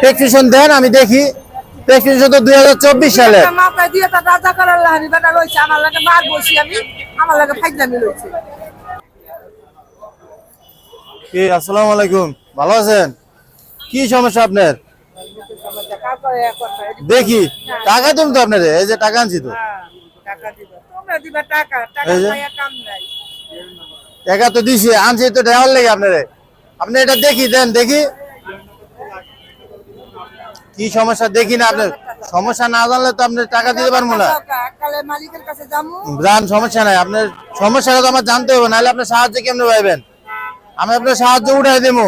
Prescription দেন আমি দেখি। Prescription তো দুই হাজার চব্বিশ সালে। মাথায় দিয়ে তার রাজা করার লাহানি বেটা রয়েছে আমার লাগে মার বসি আমি আমার লাগে ফাইজামি রয়েছে। কি আসসালামু আলাইকুম। ভালো আছেন? কি সমস্যা আপনার? দেখি। টাকা তুমি তো আপনার এই যে টাকা আনছি তো। টাকা তো দিছি আনছি তো দেওয়ার লেগে আপনারে। আপনি এটা দেখি দেন দেখি। কি সমস্যা? দেখি না আপনার। সমস্যা না জানলে তো আপনি টাকা দিতে পারব না। জান সমস্যা নাই। আপনার সমস্যাটা তো আমার জানতে হবে নাহলে আপনার সাহায্য কেমনে পাইবেন? আমি আপনার সাহায্য উঠাই দেবো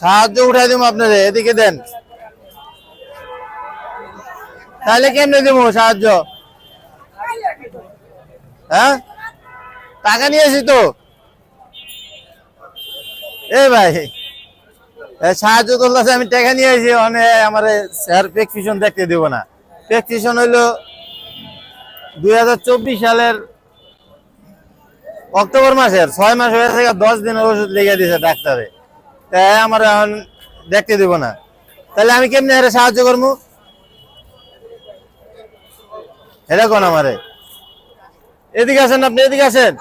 সাহায্য উঠাই দেবো আপনার এদিকে দেন। তাহলে কেমনে দেবো সাহায্য? হ্যাঁ? টাকা নিয়েছি তো। এ ভাই। সাহায্য করলে আমি টাকা নিয়ে আসি মানে আমার স্যার প্রেসক্রিপশন দেখতে দেবো না। প্রেসক্রিপশন হইল দুই হাজার চব্বিশ সালের অক্টোবর মাসের ছয় মাস হয়ে থেকে দশ দিনের ওষুধ লেগে দিয়েছে ডাক্তারে। তাই আমার এখন দেখতে দেবো না। তাহলে আমি কেমনি এর সাহায্য করব? এটা কোন আমারে? এদিকে আসেন আপনি এদিকে আসেন।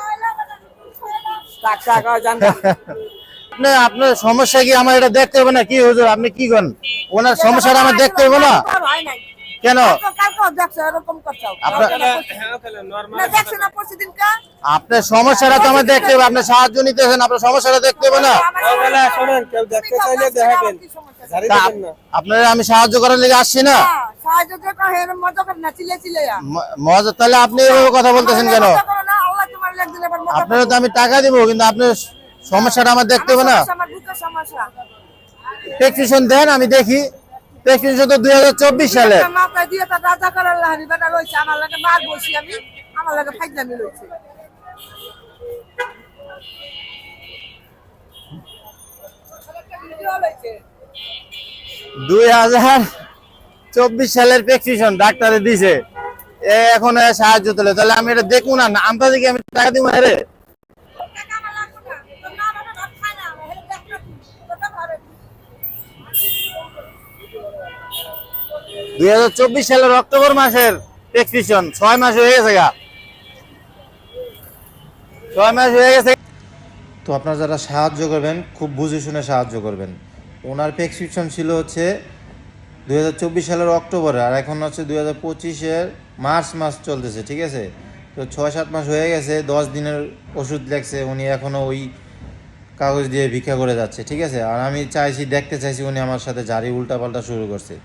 টাকা। আপনি আপনার সমস্যা কি? আমার এটা দেখতে হবে না। কি হুজুর, আপনি কি করেন? ওনার সমস্যাটা আমার দেখতে হবে না? কেন? আপনার- আপনার সমস্যাটা তো আমার দেখতে হবে। আপনার সাহায্য নিতেছেন আপনার সমস্যাটা দেখতে হবে না? আপনার আমি সাহায্য করার লেগে আসছি না? মজা তাহলে আপনি কথা বলতেছেন কেন? আপনারও তো আমি টাকা দিব, কিন্তু আপনার সমস্যাটা আমার দেখতে হবে না। প্রেসক্রিপশন দেন আমি দেখি। প্রেসক্রিপশন তো দুই হাজার চব্বিশ সালে। দুই হাজার চব্বিশ সালের প্রেসক্রিপশন ডাক্তারে দিছে। এ এখন সাহায্য তোলে। তাহলে আমি এটা দেখুন না দেখি আমি টাকা দিব রে? দুই হাজার চব্বিশ সালের অক্টোবর মাসের প্রেসক্রিপশন মাস হয়ে গেছে গা। মাস হয়ে গেছে। তো আপনারা যারা সাহায্য করবেন, খুব বুঝে শুনে সাহায্য করবেন। ওনার প্রেসক্রিপশন ছিল হচ্ছে সালের আর এখন হচ্ছে দুই হাজার পঁচিশের মার্চ মাস চলতেছে, ঠিক আছে? তো ছয় সাত মাস হয়ে গেছে, দশ দিনের ওষুধ লেগছে, উনি এখনও ওই কাগজ দিয়ে ভিক্ষা করে যাচ্ছে, ঠিক আছে? আর আমি চাইছি, দেখতে চাইছি উনি আমার সাথে জারি উল্টাপাল্টা শুরু করছে।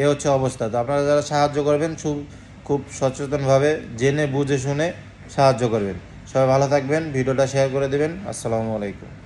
এ হচ্ছে অবস্থা। তো আপনারা যারা সাহায্য করবেন খুব খুব সচেতনভাবে জেনে, বুঝে, শুনে সাহায্য করবেন। সবাই ভালো থাকবেন, ভিডিওটা শেয়ার করে দেবেন। আসসালামু আলাইকুম।